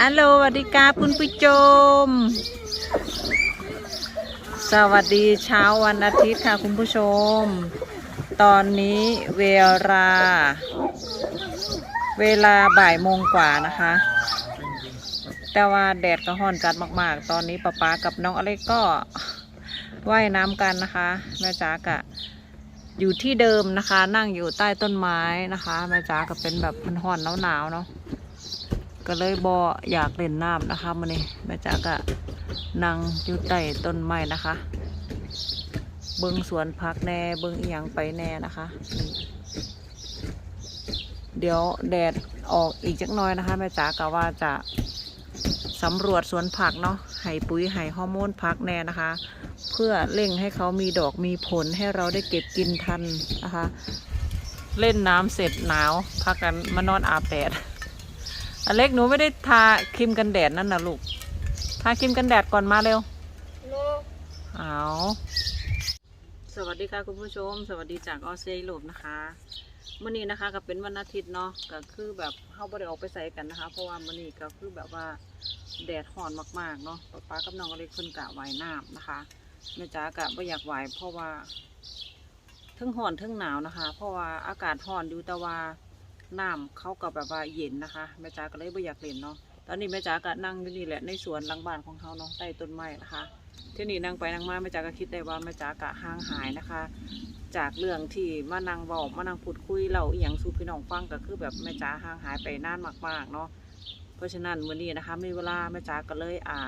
อัลโหลสวัสดีครับคุณผู้ชม สวัสดีเช้าวันอาทิตย์ค่ะคุณผู้ชม ตอนนี้เวลา เวลาบ่ายโมงกว่านะคะ แต่ว่าแดดก็ร้อนจัดมาก ๆ ตอนนี้ป๊าป๊ากับน้องอเล็กก็ว่ายน้ำกันนะคะ แม่จ๋ากะ อยู่ที่เดิมนะคะ นั่งอยู่ใต้ต้นไม้นะคะแม่จ๋าก็เป็นแบบมันร้อนหนาวๆเนาะก็เลยบออยากเล่นน้ำนะคะมันนี่แม่จ๋าก็นั่งอยู่ใต้ต้นไม้นะคะ เบิ้งสวนพักแน่เบิ้งอีหยังไปแน่นะคะ เดี๋ยวแดดออกอีกจักหน้อยนะคะแม่จ๋ากะว่าจะสำรวจสวนผักเนาะให้ปุ๋ยให้ฮอร์โมนผักแน่นะคะ เพื่อเร่งให้เขามีดอกมีผลให้เราได้เก็บกินทันนะคะ เล่นน้ำเสร็จหนาวพักกันมานอนอาบแดดอเล็กหนูไม่ได้ทาครีมกันแดดนั่นนะลูก ทาครีมกันแดดก่อนมาเร็วเอาสวัสดีค่ะคุณผู้ชม สวัสดีจากออสเตรเลียนะคะมื่อนี้นะคะก็เป็นวันอาทิตย์เนาะก็คือแบบเข้าบ่ได้ออกไปใส่กันนะคะ เพราะว่ามื่อนี้ก็คือแบบว่าแดดร้อนมากๆเนาะป๊าป๊ากับน้องอเล็กเพิ่นกะว่ายน้ำนะคะ แม่จ๋ากะไม่อยากไหวเพราะว่าทั้งร้อนทั้งหนาวนะคะ เพราะว่าอากาศร้อนอยู่แต่ว่าน้ำเขาก็แบบว่าเย็นนะคะแม่จ๋าก็เลยไม่อยากเล่นเนาะตอนนี้แม่จ๋าก็นั่งอยู่นี่แหละในสวนหลังบ้านของเขาเนาะใต้ต้นไม้นะคะที่นี่นั่งไปนั่งมาแม่จ๋าก็คิดได้ว่าแม่จ๋ากะห่างหายนะคะ จากเรื่องที่มานั่งเว้ามานั่งพูดคุยเล่าอีหยังสู่พี่น้องฟังก็คือแบบแม่จ๋าห่างหายไปนานมากๆเนาะเพราะฉะนั้นวันนี้นะคะมีเวลาแม่จ๋าก็เลยอ่า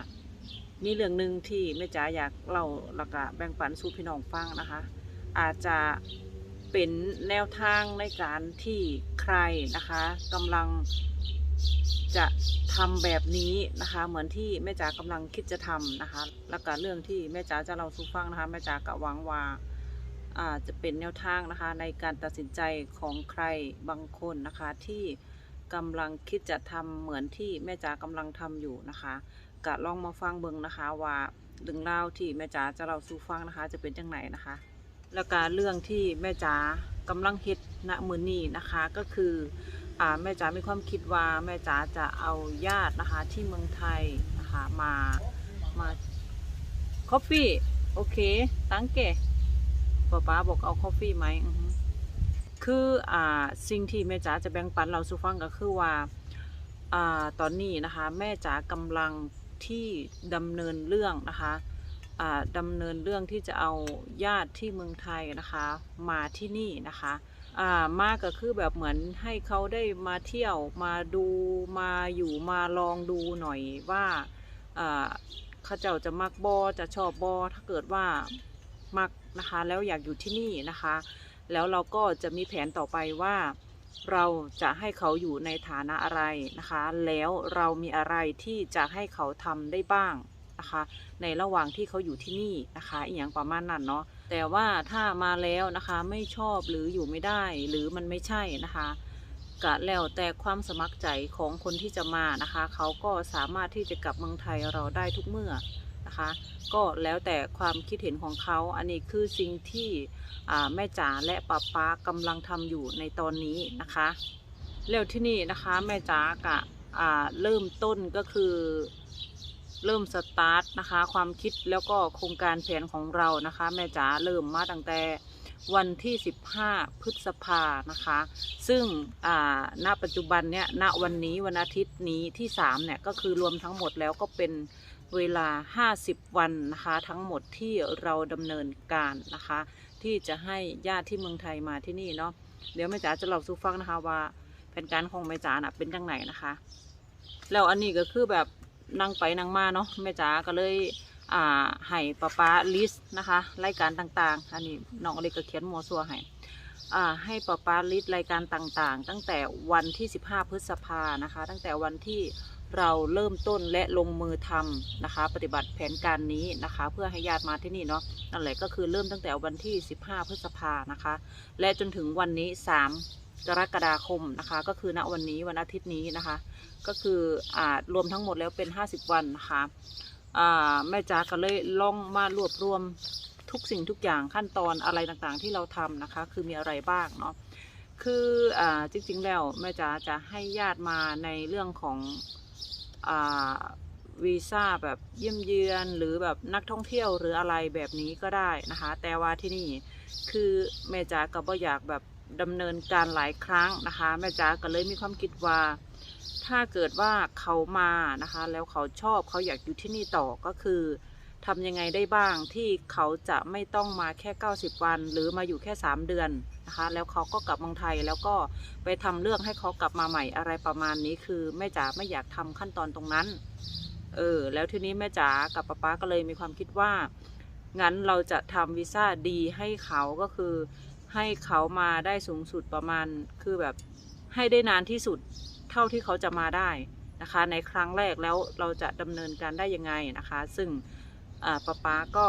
มีเรื่องหนึ่งที่แม่จ๋าอยากเล่าแล้วก็แบ่งปันสู่พี่น้องฟังนะคะ อาจจะเป็นแนวทางในการที่ใครนะคะกำลังจะทำแบบนี้นะคะ เหมือนที่แม่จ๋ากำลังคิดจะทำนะคะ แล้วก็เรื่องที่แม่จ๋าจะเล่าสู่ฟังนะคะแม่จ๋าก็หวังว่าอาจะเป็นแนวทางนะคะ ในการตัดสินใจของใครบางคนนะคะ ที่กำลังคิดจะทำเหมือนที่แม่จ๋ากำลังทำอยู่นะคะ ก็ลองมาฟังเบิ่งนะคะว่าเรื่องเล่าที่แม่จ๋าจะเล่าสู่ฟังนะคะ จะเป็นจังไหนนะคะ แล้วก็เรื่องที่แม่จ๋ากำลังเฮ็ดณมือนี้นะคะก็คืออ่าแม่จ๋ามีความคิดว่าแม่จ๋าจะเอาญาตินะคะที่เมืองไทยนะคะมามาคอฟฟี่โอเคตั้งเกป๊าป๊าบอกเอาคอฟฟี่ไหมคืออ่าสิ่งที่แม่จ๋าจะแบ่งปันเราสู่ฟังก็คือว่าอ่าตอนนี้นะคะ แม่จ๋ากำลัง ที่ดำเนินเรื่องนะคะอ่าดำเนินเรื่องที่จะเอาญาติที่เมืองไทยนะคะ มาที่นี่นะคะามาก็คือแบบเหมือนให้เขาได้มาเที่ยวมาดูมาอยู่มาลองดูหน่อยว่าอ่าเขาเจ้าจะมักบอจะชอบบอถ้าเกิดว่ามักนะคะ แล้วอยากอยู่ที่นี่นะคะ แล้วเราก็จะมีแผนต่อไปว่า เราจะให้เขาอยู่ในฐานะอะไรนะคะ แล้วเรามีอะไรที่จะให้เขาทำได้บ้างนะคะ ในระหว่างที่เขาอยู่ที่นี่นะคะอีกอย่างประมาณนั้นเนาะแต่ว่าถ้ามาแล้วนะคะไม่ชอบหรืออยู่ไม่ได้หรือมันไม่ใช่นะคะก็แล้วแต่ความสมัครใจของคนที่จะมานะคะ เขาก็สามารถที่จะกลับเมืองไทยเราได้ทุกเมื่อ นะคะ ก็แล้วแต่ความคิดเห็นของเขา อันนี้คือสิ่งที่แม่จ๋าและป้าป๊ากำลังทำอยู่ในตอนนี้นะคะ แล้วที่นี่นะคะแม่จ๋ากะอ่าเริ่มต้นก็คือเริ่มสตาร์ทนะคะ ความคิดแล้วก็โครงการแผนของเรานะคะ แม่จ๋าเริ่มมาตั้งแต่วันที่ 15 พฤษภานะคะ ซึ่งณปัจจุบันเนี่ยณวันนี้วันอาทิตย์นี้ที่ 3 เนี่ย ก็คือรวมทั้งหมดแล้วก็เป็น เวลา 50 วันนะคะ ทั้งหมดที่เราดำเนินการนะคะ ที่จะให้ญาติที่เมืองไทยมาที่นี่เนาะเดี๋ยวแม่จ๋าจะเล่าสู่ฟังนะคะว่าแผนการของแม่จ๋าน่ะเป็นยังไงนะคะ แล้วอันนี้ก็คือแบบนั่งไปนั่งมาเนาะแม่จ๋าก็เลยอ่าให้ป้าป้าลิสต์นะคะรายการต่างๆ อันนี้น้องอเล็กก็เขียนมัวซัวให้ ให้ป้าป้าลิสต์รายการต่างๆ ตั้งแต่วันที่ 15 พฤษภานะคะ ตั้งแต่วันที่เราเริ่มต้นและลงมือทำนะคะ ปฏิบัติแผนการนี้นะคะ เพื่อให้ญาติมาที่นี่เนาะนั่นแหละก็คือเริ่มตั้งแต่วันที่ 15 พฤษภานะคะ และจนถึงวันนี้ 3 กรกฎาคมนะคะ ก็คือณวันนี้วันอาทิตย์นี้นะคะ ก็คืออ่ารวมทั้งหมดแล้วเป็น 50 วันนะคะแม่จ๋าก็เลยลองมารวบรวม ทุกสิ่งทุกอย่างขั้นตอนอะไรต่างๆ ที่เราทำนะคะ คือมีอะไรบ้างเนาะคืออจริงๆแล้วแม่จ๋าจะให้ญาติมาในเรื่องของอวีซ่าแบบเยี่ยมเยือนหรือแบบนักท่องเที่ยวหรืออะไรแบบนี้ก็ได้นะคะ แต่ว่าที่นี่คือแม่จ๋าก็บ่อยากแบบดำเนินการหลายครั้งนะคะแม่จ๋าก็เลยมีความคิดว่า ถ้าเกิดว่าเขามานะคะ แล้วเขาชอบเขาอยากอยู่ที่นี่ต่อก็คือ ทำยังไงได้บ้างที่เขาจะไม่ต้องมาแค่ 90 วัน หรือมาอยู่แค่ 3 เดือนนะคะ แล้วเขาก็กลับเมืองไทยแล้วก็ไปทำเรื่องให้เขากลับมาใหม่อะไรประมาณนี้คือแม่จ๋าไม่อยากทำขั้นตอนตรงนั้นเออแล้วทีนี้แม่จ๋ากับป๊าป๊าก็เลยมีความคิดว่า งั้นเราจะทำวีซ่าดีให้เขาก็คือ ให้เขามาได้สูงสุดประมาณคือแบบให้ได้นานที่สุดเท่าที่เขาจะมาได้นะคะ ในครั้งแรกแล้วเราจะดำเนินการได้ยังไงนะคะ ซึ่ง ป๊าป๊าก็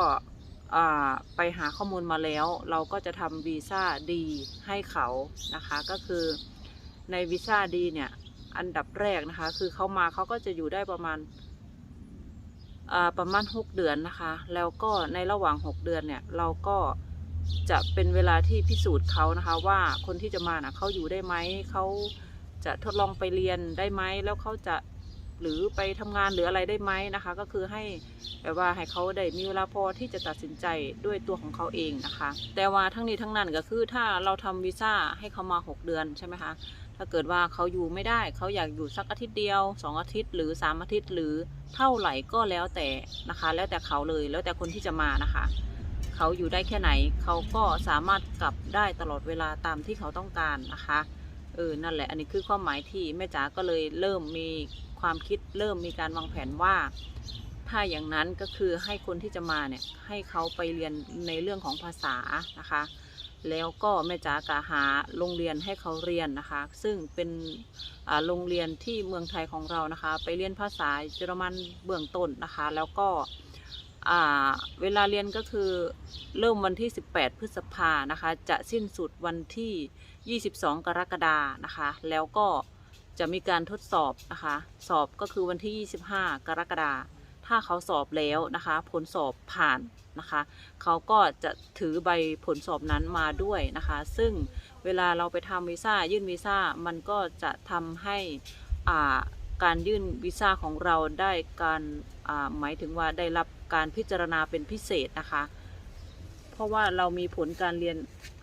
ไปหาข้อมูลมาแล้ว เราก็จะทำวีซ่าดีให้เขานะคะ ก็คือในวีซ่าดีเนี่ย อันดับแรกนะคะ คือเขามาเขาก็จะอยู่ได้ประมาณประมาณ 6 เดือนนะคะ แล้วก็ในระหว่าง 6 เดือนเนี่ย เราก็จะเป็นเวลาที่พิสูจน์เขานะคะว่าคนที่จะมานะเขาอยู่ได้ไหมเขาจะทดลองไปเรียนได้ไหมแล้วเขาจะ หรือไปทำงานหรืออะไรได้ไหมนะคะ ก็คือให้แบบว่าให้เขาได้มีเวลาพอที่จะตัดสินใจด้วยตัวของเขาเองนะคะ แต่ว่าทั้งนี้ทั้งนั้นก็คือถ้าเราทำวีซ่าให้เขามา 6 เดือนใช่ไหมคะถ้าเกิดว่าเขาอยู่ไม่ได้เขาอยากอยู่สักอาทิตย์เดียวสองอาทิตย์หรือสามอาทิตย์หรือเท่าไหร่ก็แล้วแต่นะคะ แล้วแต่เขาเลยแล้วแต่คนที่จะมานะคะเขาอยู่ได้แค่ไหนเขาก็สามารถกลับได้ตลอดเวลาตามที่เขาต้องการนะคะเออนั่นแหละอันนี้คือความหมายที่แม่จ๋าก็เลยเริ่มมี ความคิดเริ่มมีการวางแผนว่า ถ้าอย่างนั้นก็คือให้คนที่จะมาเนี่ยให้เขาไปเรียนในเรื่องของภาษานะคะ แล้วก็แม่จ๋ากะหาโรงเรียนให้เขาเรียนนะคะ ซึ่งเป็นโรงเรียนที่เมืองไทยของเรานะคะ ไปเรียนภาษาเยอรมันเบื้องต้นนะคะ แล้วก็เวลาเรียนก็คือเริ่มวันที่ 18 พฤษภานะคะ จะสิ้นสุดวันที่ 22 กรกฎานะคะ แล้วก็ จะมีการทดสอบนะคะ สอบก็คือวันที่ 25 กรกฎาถ้าเขาสอบแล้วนะคะ ผลสอบผ่านนะคะ เขาก็จะถือใบผลสอบนั้นมาด้วยนะคะ ซึ่งเวลาเราไปทำวีซ่ายื่นวีซ่ามันก็จะทำให้อ่าการยื่นวีซ่าของเราได้การอ่าหมายถึงว่าได้รับการพิจารณาเป็นพิเศษนะคะ เพราะว่าเรามีผลการเรียน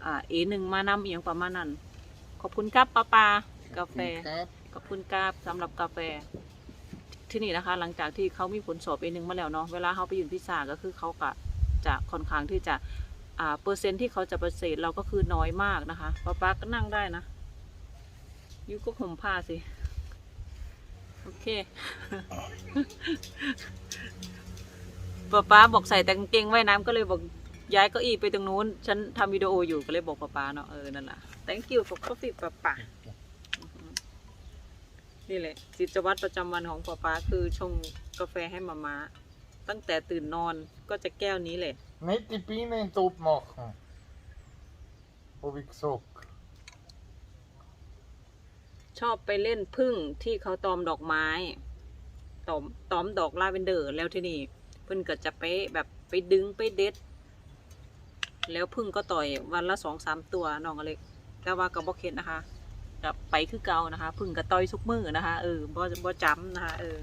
อ่าเอหนึ่งมานำเอียงประมาณนั้น ขอบคุณครับป้าปากาแฟครับ ขอบคุณครับสำหรับกาแฟ ที่นี่นะคะ หลังจากที่เขามีผลสอบเอหนึ่งมาแล้วเนาะเวลาเขาไปยืนพิซซ่าก็คือเขาก็จะค่อนข้างที่จะอ่าเปอร์เซ็นต์ที่เขาจะปฏิเสธเราก็คือน้อยมากนะคะป้าป๊าก็นั่งได้นะยูก็ห่มผ้าสิ โอเคป้าป๊าบอกใส่แต่กางเกงว่ายน้ำก็เลยบอกย้ายเก้าอี้ไปตรงนู้น ฉันทำวิดีโออยู่ก็เลยบอกป้าป๊าเนาะเออนั่นแหละ thank you for coffee ป้าป๊า นี่แหละกิจวัตรประจำวันของป๊าป๊าคือชงกาแฟให้มาม่าตั้งแต่ตื่นนอนก็จะแก้วนี้แหละ Nicht die Biene in Top machen. Hab ich gesagt. ชอบไปเล่นพึ่งที่เขาตอมดอกไม้ตอมตอมดอกลาเวนเดอร์แล้วที่นี่เพิ่นก็จะไปแบบไปดึงไปเด็ด แล้วพึ่งก็ต่อยวันละสองสามตัวน้องอเล็กแต่ว่ากับบ่เข็ดนะคะ กับไปคือเก่านะคะพึ่งกับต่อยทุกมือนะคะเออบ่บ่จำนะคะเออ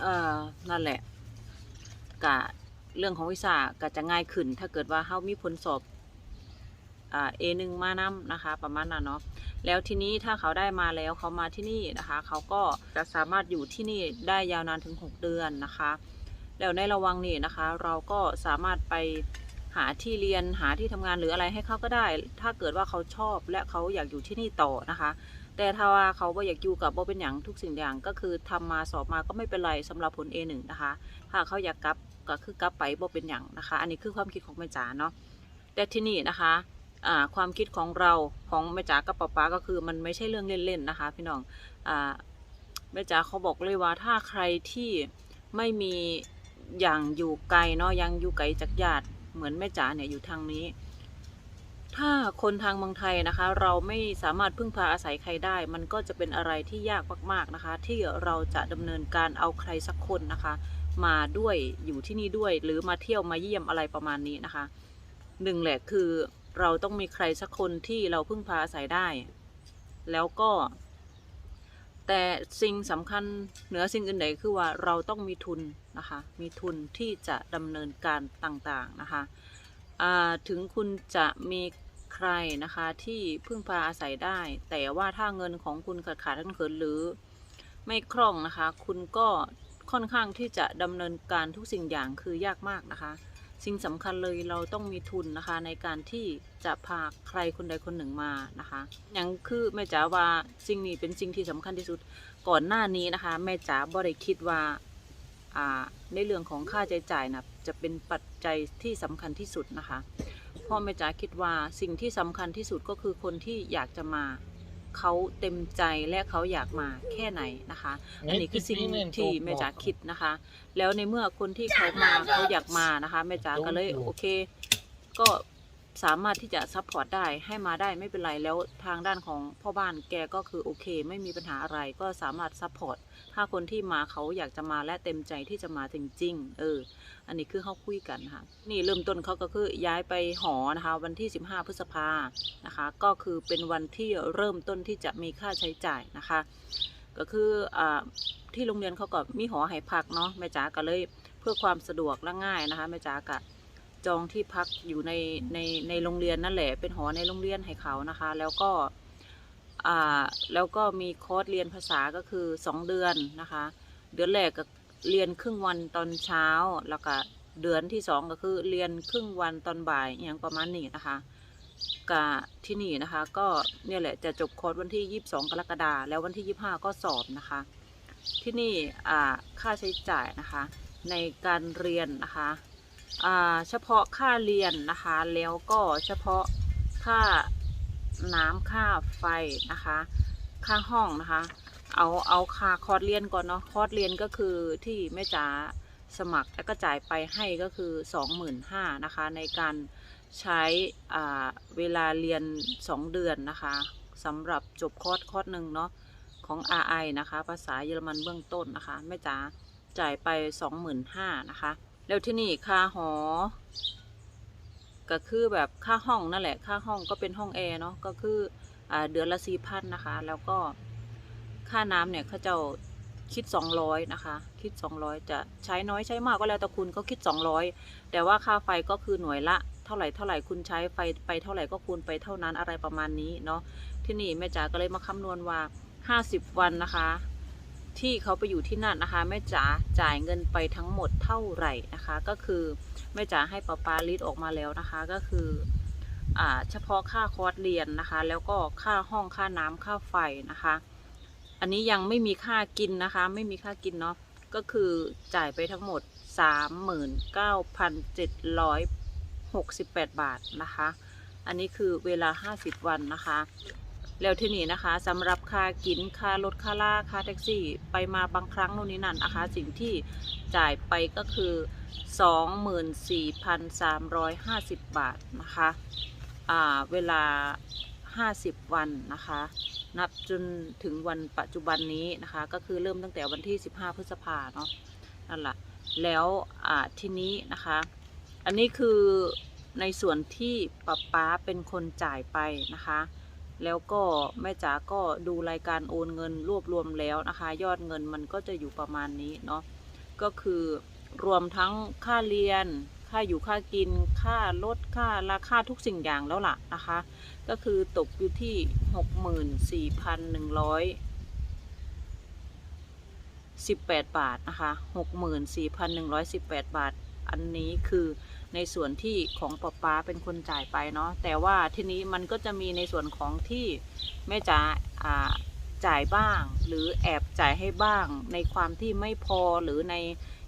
เออนั่นแหละกะเรื่องของวิชาก็จะง่ายขึ้น ถ้าเกิดว่าเขามีผลสอบเอ่า A1 มานำนะคะ ประมาณนั้นเนาะแล้วทีนี้ถ้าเขาได้มาแล้วเขามาที่นี่นะคะ เขาก็จะสามารถอยู่ที่นี่ได้ยาวนานถึง 6 เดือนนะคะ แล้วในระวังนี่นะคะ เราก็สามารถไป หาที่เรียนหาที่ทำงานหรืออะไรให้เขาก็ได้ ถ้าเกิดว่าเขาชอบและเขาอยากอยู่ที่นี่ต่อนะคะ แต่ถ้าว่าเขาบ่อยากอยู่กับบ่เป็นอย่างทุกสิ่งอย่างก็คือทำมาสอบมาก็ไม่เป็นไรสำหรับผล A1 นะคะถ้าเขาอยากกลับก็คือกลับไปบ่เป็นอย่างนะคะ อันนี้คือความคิดของแม่จ๋าเนาะแต่ที่นี่นะคะความคิดของเราของแม่จ๋ากับป๊าป๊าก็คือมันไม่ใช่เรื่องเล่นๆนะคะ พี่น้องอแม่จ๋าเขาบอกเลยว่าถ้าใครที่ไม่มีอย่างอยู่ไกลเนาะยังอยู่ไกลจากญาติ เหมือนแม่จ๋าเนี่ยอยู่ทางนี้ ถ้าคนทางเมืองไทยนะคะ เราไม่สามารถพึ่งพาอาศัยใครได้ มันก็จะเป็นอะไรที่ยากมากๆนะคะ ที่เราจะดำเนินการเอาใครสักคนนะคะ มาด้วยอยู่ที่นี่ด้วย หรือมาเที่ยวมาเยี่ยมอะไรประมาณนี้นะคะหนึ่งแหละคือเราต้องมีใครสักคนที่เราพึ่งพาอาศัยได้ แล้วก็ แต่สิ่งสำคัญเหนือสิ่งอื่นใดคือว่าเราต้องมีทุน นะคะ มีทุนที่จะดำเนินการต่างๆนะคะถึงคุณจะมีใครนะคะที่พึ่งพาอาศัยได้ แต่ว่าถ้าเงินของคุณขาดขาดทั้งเขินหรือไม่คล่องนะคะ คุณก็ค่อนข้างที่จะดำเนินการทุกสิ่งอย่างคือยากมากนะคะ สิ่งสำคัญเลยเราต้องมีทุนนะคะในการที่จะพาใครคนใดคนหนึ่งมานะคะอย่างคือแม่จ๋าว่าสิ่งนี้เป็นสิ่งที่สำคัญที่สุดก่อนหน้านี้นะคะ แม่จ๋าบ่ได้คิดว่า ในเรื่องของค่าใช้จ่ายนะจะเป็นปัจจัยที่สำคัญที่สุดนะคะเพราะแม่จ๋าคิดว่าสิ่งที่สำคัญที่สุดก็คือคนที่อยากจะมาเขาเต็มใจและเขาอยากมาแค่ไหนนะคะ อันนี้คือสิ่งที่แม่จ๋าคิดนะคะ แล้วในเมื่อคนที่เขามาเขาอยากมานะคะแม่จ๋าก็เลยโอเค ก็ สามารถที่จะซัพพอร์ตได้ให้มาได้ไม่เป็นไรแล้วทางด้านของพ่อบ้านแกก็คือโอเค ไม่มีปัญหาอะไรก็สามารถซัพพอร์ตถ้าคนที่มาเขาอยากจะมาและเต็มใจที่จะมาจริงๆเออ อันนี้คือเขาคุยกันค่ะนี่เริ่มต้นเขาก็คือย้ายไปหอนะคะ วันที่ 15 พฤษภานะคะ ก็คือเป็นวันที่เริ่มต้นที่จะมีค่าใช้จ่ายนะคะ ก็คืออที่โรงเรียนเขาก็มีหอให้พักเนาะแม่จ๋าก็เลยเพื่อความสะดวกและง่ายนะคะแม่จ๋าก็ จองที่พักอยู่ในในในโรงเรียนนั่นแหละ เป็นหอในโรงเรียนให้เขานะคะ แล้วก็อ่าแล้วก็มีคอร์สเรียนภาษาก็คือสองเดือนนะคะ เดือนแรกก็เรียนครึ่งวันตอนเช้าแล้วก็เดือนที่สองก็คือเรียนครึ่งวันตอนบ่ายอย่างประมาณนี้นะคะกะที่นี่นะคะ ก็เนี่ยแหละจะจบคอร์สวันที่ 22 กรกฎาคมแล้ววันที่ 25 ก็สอบนะคะ ที่นี่อ่าค่าใช้จ่ายนะคะ ในการเรียนนะคะ เฉพาะค่าเรียนนะคะ แล้วก็เฉพาะค่าน้ำค่าไฟนะคะ ค่าห้องนะคะ เอาเอาค่าคอร์สเรียนก่อนเนาะคอร์สเรียนก็คือที่แม่จ๋าสมัครแล้วก็จ่ายไปให้ก็คือ 25,000นะคะ ในการใช้เวลาเรียน 2 เดือนนะคะสำหรับจบคอร์สคอร์สหนึ่งเนาะของ RI นะคะ ภาษาเยอรมันเบื้องต้นนะคะแม่จ๋าจ่ายไป 25,000นะคะ แล้วที่นี่ค่าหอ ก็คือแบบค่าห้องนั่นแหละ ค่าห้องก็เป็นห้องแอร์เนาะ ก็คืออเดือนละสี่พันนะคะ แล้วก็ค่าน้ำเนี่ยเขาเจ้าคิดสองร้อยนะคะ คิดสองร้อยจะใช้น้อยใช้มากก็แล้วแต่คุณเขาคิดสองร้อยแต่ว่าค่าไฟก็คือหน่วยละ เท่าไหร่เท่าไหร่คุณใช้ไฟไปเท่าไหร่ก็คูณไปเท่านั้นอะไรประมาณนี้เนาะที่นี่แม่จ๋าก็เลยมาคำนวณว่าห้าสิบวันนะคะ ที่เขาไปอยู่ที่นั่นนะคะแม่จ๋าจ่ายเงินไปทั้งหมดเท่าไหร่นะคะ ก็คือแม่จ๋าให้ป้าปาลิสออกมาแล้วนะคะ ก็คืออ่าเฉพาะค่าคอร์สเรียนนะคะ แล้วก็ค่าห้องค่าน้ำค่าไฟนะคะ อันนี้ยังไม่มีค่ากินนะคะ ไม่มีค่ากินเนาะก็คือจ่ายไปทั้งหมด 39,768 บาทนะคะ อันนี้คือเวลา 50 วันนะคะ แล้วที่นี่นะคะสำหรับค่ากินค่ารถค่าล่าค่าแท็กซี่ ไปมาบางครั้งโน่นนี่นั่นนะคะ สิ่งที่จ่ายไปก็คือ 24,350 บาทนะคะอ่าเวลา 50 วันนะคะ นับจนถึงวันปัจจุบันนี้นะคะ ก็คือเริ่มตั้งแต่วันที่ 15 พฤษภาเนาะนั่นแหละแล้วอ่าทีนี้นะคะ อันนี้คือในส่วนที่ป๊าป๊าเป็นคนจ่ายไปนะคะ แล้วก็แม่จ๋าก็ดูรายการโอนเงินรวบรวมแล้วนะคะ ยอดเงินมันก็จะอยู่ประมาณนี้เนาะก็คือรวมทั้งค่าเรียน ค่าอยู่ค่ากิน ค่ารถค่าราคาทุกสิ่งอย่างแล้วล่ะนะคะ ก็คือตกอยู่ที่หกหมื่นสี่พันหนึ่งร้อยสิบแปดบาทนะคะหกหมื่นสี่พันหนึ่งร้อยสิบแปดบาท อันนี้คือ ในส่วนที่ของป๊าป๊าเป็นคนจ่ายไปเนาะแต่ว่าทีนี้มันก็จะมีในส่วนของที่แม่จ๋าจ่ายบ้าง หรือแอบจ่ายให้บ้าง ในความที่ไม่พอหรือใน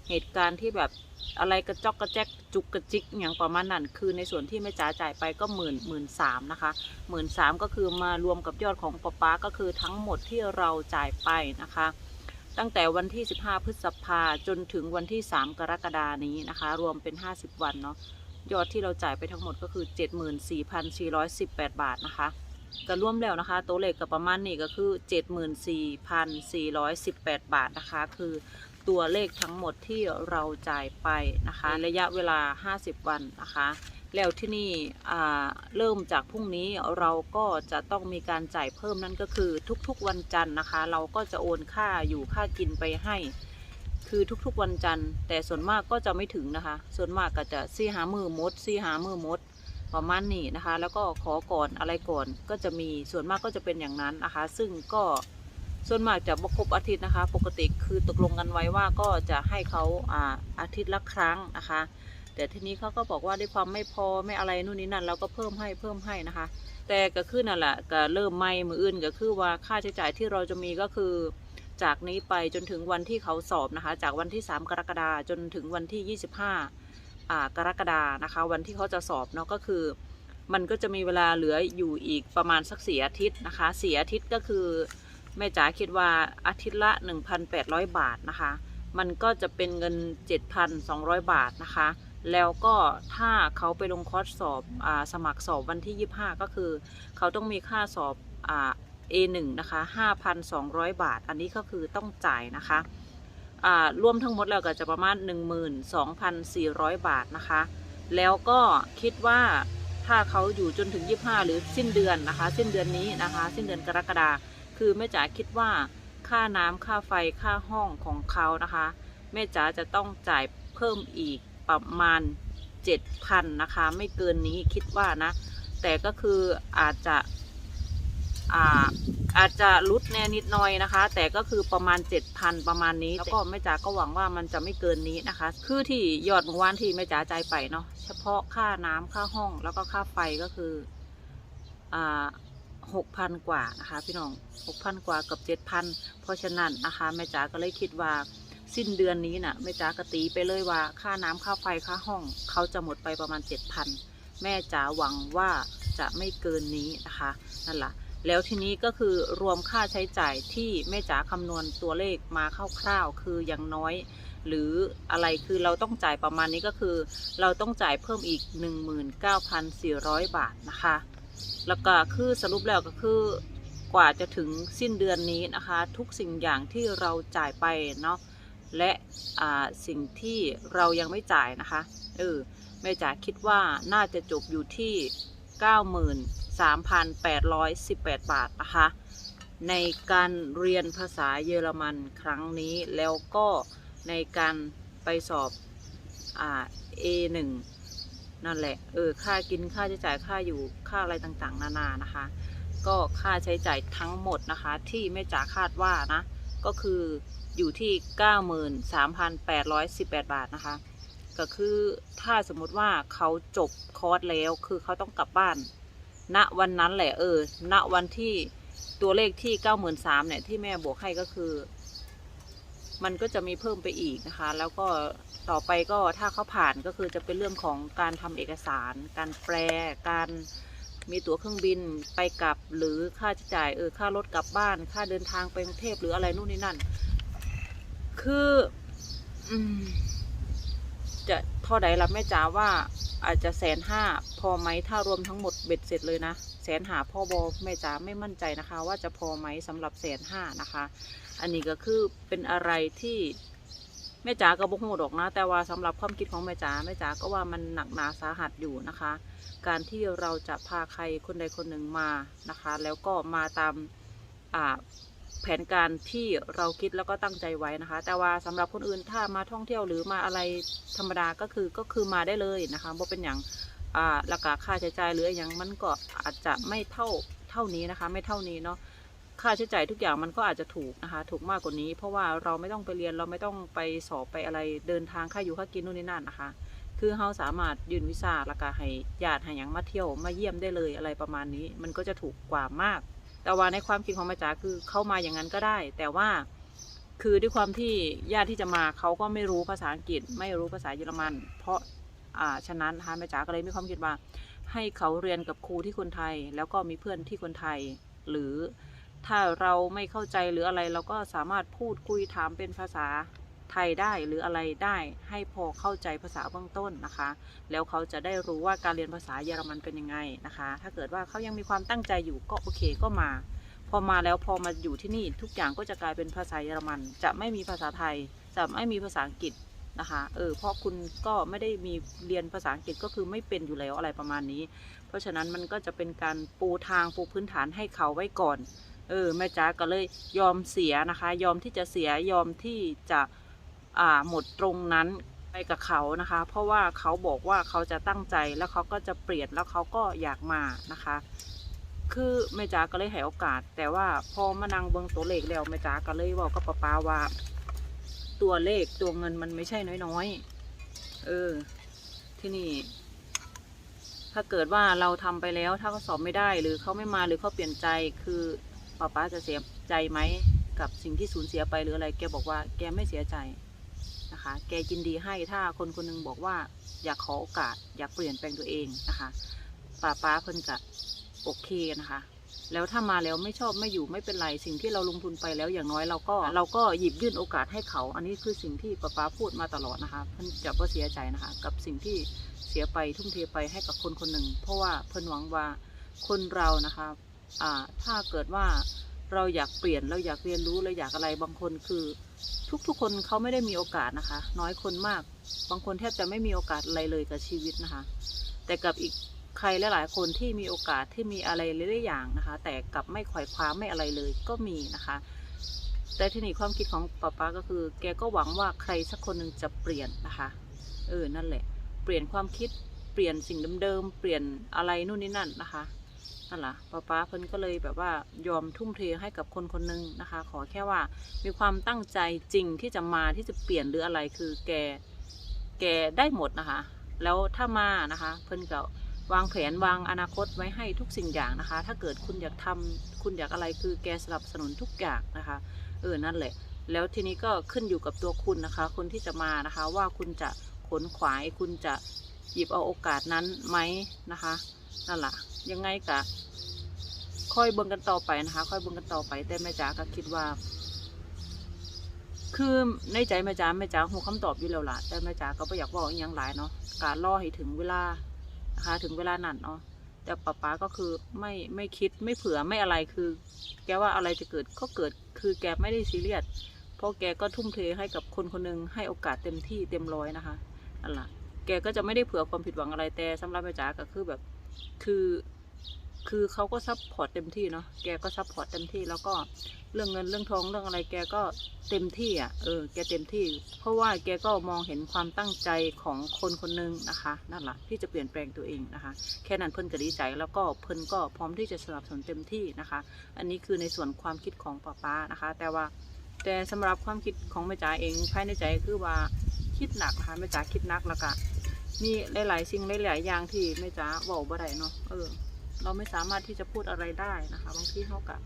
เหตุการณ์ที่แบบอะไรกระจอกกระแจกจุกกระจิกอย่างประมาณนั้นคือในส่วนที่แม่จ๋าจ่ายไปก็หมื่นหมื่นสามนะคะหมื่นสามก็คือมารวมกับยอดของป๊าป๊าก็คือทั้งหมดที่เราจ่ายไปนะคะ ตั้งแต่วันที่ 15 พฤษภาจนถึงวันที่ 3 กรกฎานี้นะคะ รวมเป็น 50 วันเนาะยอดที่เราจ่ายไปทั้งหมดก็คือ 74,418 บาทนะคะก็รวมแล้วนะคะตัวเลขก็ประมาณนี้ก็คือ 74,418 บาทนะคะ คือตัวเลขทั้งหมดที่เราจ่ายไปนะคะ ระยะเวลา 50 วันนะคะ แล้วที่นี่เริ่มจากพรุ่งนี้เราก็จะต้องมีการจ่ายเพิ่มนั่นก็คือทุกๆวันจันทร์นะคะ เราก็จะโอนค่าอยู่ค่ากินไปให้ คือทุกๆวันจันทร์ แต่ส่วนมากก็จะไม่ถึงนะคะ ส่วนมากก็จะซี่หามือมดซี่หามือมดประมาณนี้นะคะ แล้วก็ขอก่อนอะไรก่อนก็จะมีส่วนมากก็จะเป็นอย่างนั้นนะคะ ซึ่งก็ส่วนมากจะบครบอาทิตย์นะคะ ปกติคือตกลงกันไว้ว่าก็จะให้เขาอาอาทิตย์ละครั้งนะคะ แต่ทีนี้เขาก็บอกว่าด้วยความไม่พอไม่อะไรนู่นนี่นั่นเราก็เพิ่มให้เพิ่มให้นะคะ แต่ก็คือนั่นแหละก็เริ่มไม่มืออื่นก็คือว่าค่าใช้จ่ายที่เราจะมีก็คือ จากนี้ไปจนถึงวันที่เขาสอบนะคะ จากวันที่ 3 กรกฎาคมจนถึงวันที่ 25อ่ากรกฎานะคะ วันที่เขาจะสอบเนาะก็คือ มันก็จะมีเวลาเหลืออยู่อีกประมาณสักเสี่อาทิตย์นะคะเสี่อาทิตย์ก็คือแม่จ๋าคิดว่าอาทิตย์ละ 1,800 บาทนะคะ มันก็จะเป็นเงิน 7,200 บาทนะคะ แล้วก็ถ้าเขาไปลงคอร์สสอบอสมัครสอบวันที่ 25 ก็คือ เขาต้องมีค่าสอบอ A1 นะคะ 5,200 บาท อันนี้ก็คือต้องจ่ายนะคะอ่ารวมทั้งหมดแล้วก็จะประมาณ 12,400 บาทนะคะ แล้วก็คิดว่าถ้าเขาอยู่จนถึง 25 หรือสิ้นเดือนนะคะ สิ้นเดือนนี้นะคะ สิ้นเดือนกรกฎาคือแม่จ๋าคิดว่าค่าน้ำค่าไฟค่าห้องของเขานะคะแม่จ๋าจะต้องจ่ายเพิ่มอีก ประมาณ 7,000 นะคะ ไม่เกินนี้คิดว่านะ แต่ก็คืออาจจะอาอาจจะลุดแน่นิดหน่อยนะคะ แต่ก็คือประมาณ 7,000 ประมาณนี้ แล้วก็แม่จ๋าก็หวังว่ามันจะไม่เกินนี้นะคะ คือที่ยอดเมื่อวานที่แม่จ๋าใจายไปเนาะเฉพาะค่าน้ำค่าห้องแล้วก็ค่าไฟก็คืออ่าหกพันกว่านะคะ พี่น้องหกพันกว่ากับเจ็ดพันเพราะฉะนั้นนะคะแม่จ๋าก็เลยคิดว่า สิ้นเดือนนี้น่ะแม่จ๋ากตีไปเลยว่าค่าน้ำค่าไฟค่าห้อง เขาจะหมดไปประมาณเจ็ดพันแม่จ๋าหวังว่าจะไม่เกินนี้นะคะนั่นแหละแล้วทีนี้ก็คือรวมค่าใช้จ่ายที่แม่จ๋าคำนวณตัวเลขมาคร่าวๆคืออย่างน้อย หรืออะไรคือเราต้องจ่ายประมาณนี้ก็คือ เราต้องจ่ายเพิ่มอีก 19,400 บาทนะคะ แล้วก็คือสรุปแล้วก็คือกว่าจะถึงสิ้นเดือนนี้นะคะ ทุกสิ่งอย่างที่เราจ่ายไปเนาะ และสิ่งที่เรายังไม่จ่ายนะคะเออแม่จ๋าคิดว่าน่าจะจบอยู่ที่ 93,818 บาทนะคะ ในการเรียนภาษาเยอรมันครั้งนี้แล้วก็ในการไปสอบอ่า A1 นั่นแหละ เออ ค่ากิน ค่าใช้จ่าย ค่าอยู่ ค่าอะไรต่างๆ นานา นะคะ ก็ค่าใช้จ่ายทั้งหมดนะคะ ที่แม่จ๋าคาดว่านะ ก็คือ อยู่ที่ 93,818 บาทนะคะ ก็คือถ้าสมมติว่าเขาจบคอร์สแล้วคือเขาต้องกลับบ้าน ณวันนั้นแหละเออ ณวันที่ตัวเลขที่ 93,000เนี่ยที่แม่บวกให้ก็คือ มันก็จะมีเพิ่มไปอีกนะคะ แล้วก็ต่อไปก็ถ้าเขาผ่านก็คือจะเป็นเรื่องของการทำเอกสาร การแปลการมีตั๋วเครื่องบินไปกลับหรือค่าใช้จ่ายเออค่ารถกลับบ้าน ค่าเดินทางไปกรุงเทพหรืออะไรนู่นนี่นั่น คืออืมจะเท่าใดละแม่จ๋าว่าอาจจะแสนห้าพอไหมถ้ารวมทั้งหมดเบ็ดเสร็จเลยนะแสนหาพ่อบอแม่จ๋าไม่มั่นใจนะคะ ว่าจะพอไหมสำหรับแสนห้านะคะ อันนี้ก็คือเป็นอะไรที่แม่จ๋าก็บอกโหดอกนะ แต่ว่าสำหรับความคิดของแม่จ๋าแม่จ๋าก็ว่ามันหนักหนาสาหัสอยู่นะคะ การที่เราจะพาใครคนใดคนหนึ่งมานะคะ แล้วก็มาตามอ่า แผนการที่เราคิดแล้วก็ตั้งใจไว้นะคะ แต่ว่าสำหรับคนอื่นถ้ามาท่องเที่ยวหรือมาอะไรธรรมดาก็คือก็คือมาได้เลยนะคะบ่เป็นอย่างอ่าราคาค่าใช้จ่ายหรืออย่างมันก็อาจจะไม่เท่าเท่านี้นะคะ ไม่เท่านี้เนาะค่าใช้จ่ายทุกอย่างมันก็อาจจะถูกนะคะ ถูกมากกว่านี้ เพราะว่าเราไม่ต้องไปเรียนเราไม่ต้องไปสอบไปอะไรเดินทางค่าอยู่ค่ากินนู่นนี่นั่นนะคะ คือเราสามารถยื่นวีซ่าแล้วก็ให้ญาติให้ยังมาเที่ยวมาเยี่ยมได้เลยอะไรประมาณนี้ มันก็จะถูกกว่ามาก แต่ว่าในความคิดของแม่จ๋าคือเข้ามาอย่างนั้นก็ได้ แต่ว่าคือด้วยความที่ญาติที่จะมาเขาก็ไม่รู้ภาษาอังกฤษ ไม่รู้ภาษาเยอรมัน เพราะอ่าฉะนั้นนะคะแม่จ๋าก็เลยมีความคิดว่า ให้เขาเรียนกับครูที่คนไทย แล้วก็มีเพื่อนที่คนไทย หรือถ้าเราไม่เข้าใจหรืออะไรเราก็สามารถพูดคุยถามเป็นภาษา ไทยได้หรืออะไรได้ให้พอเข้าใจภาษาเบื้องต้นนะคะ แล้วเขาจะได้รู้ว่าการเรียนภาษาเยอรมันเป็นยังไงนะคะ ถ้าเกิดว่าเขายังมีความตั้งใจอยู่ก็โอเคก็มา พอมาแล้วพอมาอยู่ที่นี่ทุกอย่างก็จะกลายเป็นภาษาเยอรมัน จะไม่มีภาษาไทย จะไม่มีภาษาอังกฤษนะคะเออเพราะคุณก็ไม่ได้มีเรียนภาษาอังกฤษก็คือไม่เป็นอยู่แล้วอะไรประมาณนี้ เพราะฉะนั้นมันก็จะเป็นการปูทางปูพื้นฐานให้เขาไว้ก่อน เออแม่จ๋าก็เลยยอมเสียนะคะ ยอมที่จะเสียยอมที่จะ หมดตรงนั้นไปกับเขานะคะ เพราะว่าเขาบอกว่าเขาจะตั้งใจแล้วเขาก็จะเปลี่ยนแล้วเขาก็อยากมานะคะ คือแม่จ๋าก็เลยให้โอกาส แต่ว่าพอมานั่งเบิ่งตัวเลขแล้วแม่จ๋าก็เลยบอกกับป้าป้าว่า ตัวเลขตัวเงินมันไม่ใช่น้อยๆ เออ ที่นี่ถ้าเกิดว่าเราทำไปแล้วถ้าเขาสอบไม่ได้หรือเขาไม่มาหรือเขาเปลี่ยนใจคือป้าป้าจะเสียใจไหมกับสิ่งที่สูญเสียไปหรืออะไร แกบอกว่าแกไม่เสียใจ นะคะ แกยินดีให้ถ้าคนคนหนึงบอกว่าอยากขอโอกาส อยากเปลี่ยนแปลงตัวเองนะคะป้าป้าเพิ่นจะโอเคนะคะ แล้วถ้ามาแล้วไม่ชอบไม่อยู่ไม่เป็นไรสิ่งที่เราลงทุนไปแล้วอย่างน้อยเราก็ เราก็หยิบยื่นโอกาสให้เขา อันนี้คือสิ่งที่ป้าป้าพูดมาตลอดนะคะเพิ่นจะว่าเสียใจนะคะ กับสิ่งที่เสียไปทุ่มเทไปให้กับคนคนหนึ่ง เพราะว่าเพิ่นหวังว่าคนเรานะคะอ่าถ้าเกิดว่าเราอยากเปลี่ยนเราอยากเรียนรู้เราอยากอะไรบางคนคือ ทุกๆคนเขาไม่ได้มีโอกาสนะคะ น้อยคนมาก บางคนแทบจะไม่มีโอกาสอะไรเลยกับชีวิตนะคะ แต่กับอีกใครหลายๆคนที่มีโอกาสที่มีอะไรหลายๆอย่างนะคะ แต่กลับไม่ขวายคว้าไม่อะไรเลยก็มีนะคะ แต่ที่นี่ความคิดของป๊าป๊าก็คือ แกก็หวังว่าใครสักคนหนึ่งจะเปลี่ยนนะคะเออนั่นแหละ เปลี่ยนความคิดเปลี่ยนสิ่งเดิมๆเปลี่ยนอะไรนู่นนี่นั่นนะคะ นั่นแหละป๊าป๊าเพิ่นก็เลยแบบว่ายอมทุ่มเทให้กับคนคนหนึ่งนะคะ ขอแค่ว่ามีความตั้งใจจริงที่จะมาที่จะเปลี่ยนหรืออะไรคือแกแกได้หมดนะคะ แล้วถ้ามานะคะ เพิ่นก็วางแผนวางอนาคตไว้ให้ทุกสิ่งอย่างนะคะ ถ้าเกิดคุณอยากทำคุณอยากอะไรคือแกสนับสนุนทุกอย่างนะคะเออนั่นแหละ แล้วทีนี้ก็ขึ้นอยู่กับตัวคุณนะคะ คนที่จะมานะคะ ว่าคุณจะขนขวายคุณจะหยิบเอาโอกาสนั้นไหมนะคะนั่นแหละ ยังไงกะ ค่อยเบิ่งกันต่อไปนะคะ ค่อยเบิ่งกันต่อไป แต่แม่จ๋าก็คิดว่า คือในใจแม่จ๋าแม่จ๋าหูคำตอบอยู่แล้วล่ะ แต่แม่จ๋าก็ไม่อยากบอกอหยังหลายเนาะการรอให้ถึงเวลานะคะ ถึงเวลานั้นเนาะแต่ป้าป๊าก็คือไม่ไม่คิดไม่เผื่อไม่อะไรคือ แกว่าอะไรจะเกิดก็เกิด คือแกไม่ได้ซีเรียสเพราะแกก็ทุ่มเทให้กับคนคนหนึงให้โอกาสเต็มที่เต็มร้อยนะคะนั่นแหละแกก็จะไม่ได้เผื่อความผิดหวังอะไรแต่สำหรับแม่จ๋าก็คือแบบ คือ คือเขาก็ซัพพอร์ตเต็มที่เนาะแกก็ซัพพอร์ตเต็มที่แล้วก็เรื่องเงินเรื่องทองเรื่องอะไรแกก็เต็มที่อะเออแกเต็มที่ เพราะว่าแกก็มองเห็นความตั้งใจของคนคนหนึงนะคะนั่นแหละที่จะเปลี่ยนแปลงตัวเองนะคะ แค่นั้นเพิ่นก็ดีใจแล้วก็เพิ่นก็พร้อมที่จะสนับสนุนเต็มที่นะคะ อันนี้คือในส่วนความคิดของป้าป้านะคะ แต่ว่าแต่สำหรับความคิดของแม่จ๋าเองภายในใจคือว่าคิดหนักนะคะแม่จ๋าคิดหนักแล้วก็มีหลายๆสิ่งหลายๆอย่างที่แม่จ๋าบอกบ่ได้เนาะเออ เราไม่สามารถที่จะพูดอะไรได้นะคะ บางที่เขากับ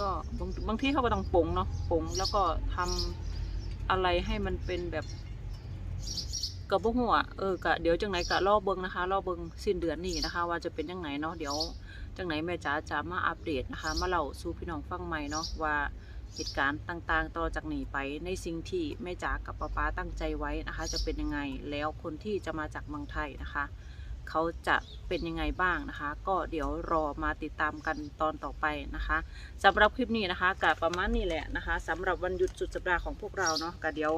ก็บางบางที่เขาก็ต้องปงเนาะปงแล้วก็ทำอะไรให้มันเป็นแบบกับพวกหัวเออกะเดี๋ยวจังไหนกะรอเบิงนะคะรอเบิงสิ้นเดือนนี้นะคะ ว่าจะเป็นยังไงเนาะเดี๋ยวจังไหนแม่จ๋าจะมาอัปเดตนะคะ มาเล่าสู่พี่น้องฟังใหม่เนาะว่าเหตุการณ์ต่างๆ ต่อจากนี้ไปในสิ่งที่แม่จ๋ากับป้าป๊าตั้งใจไว้นะคะ จะเป็นยังไงแล้วคนที่จะมาจากเมืองไทยนะคะ เขาจะเป็นยังไงบ้างนะคะ ก็เดี๋ยวรอมาติดตามกันตอนต่อไปนะคะสำหรับคลิปนี้นะคะกับประมาณนี้แหละนะคะสำหรับวันหยุดสุดสัปดาห์ของพวกเราเนาะก็เดี๋ยว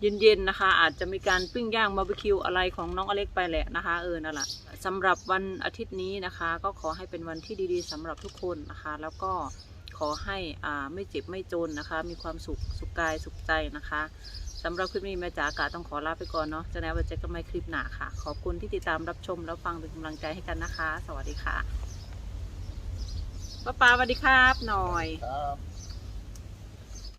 เย็นๆนะคะ อาจจะมีการปิ้งย่างบาร์บีคิวอะไรของน้องอเล็กไปแหละนะคะเออนั่นแหละสำหรับวันอาทิตย์นี้นะคะ ก็ขอให้เป็นวันที่ดีๆสำหรับทุกคนนะคะ แล้วก็ขอให้อ่าไม่เจ็บไม่จนนะคะ มีความสุขสุขกายสุขใจนะคะ สำหรับคลิปนี้แม่จ๋ากาต้องขอลาไปก่อนเนาะจะแนวไว้เจอกันใหม่คลิปหน้าค่ะ ขอบคุณที่ติดตามรับชมแล้วฟังเป็นกำลังใจให้กันนะคะ สวัสดีค่ะป้าปาสวัสดีครับ หน่อย ครับ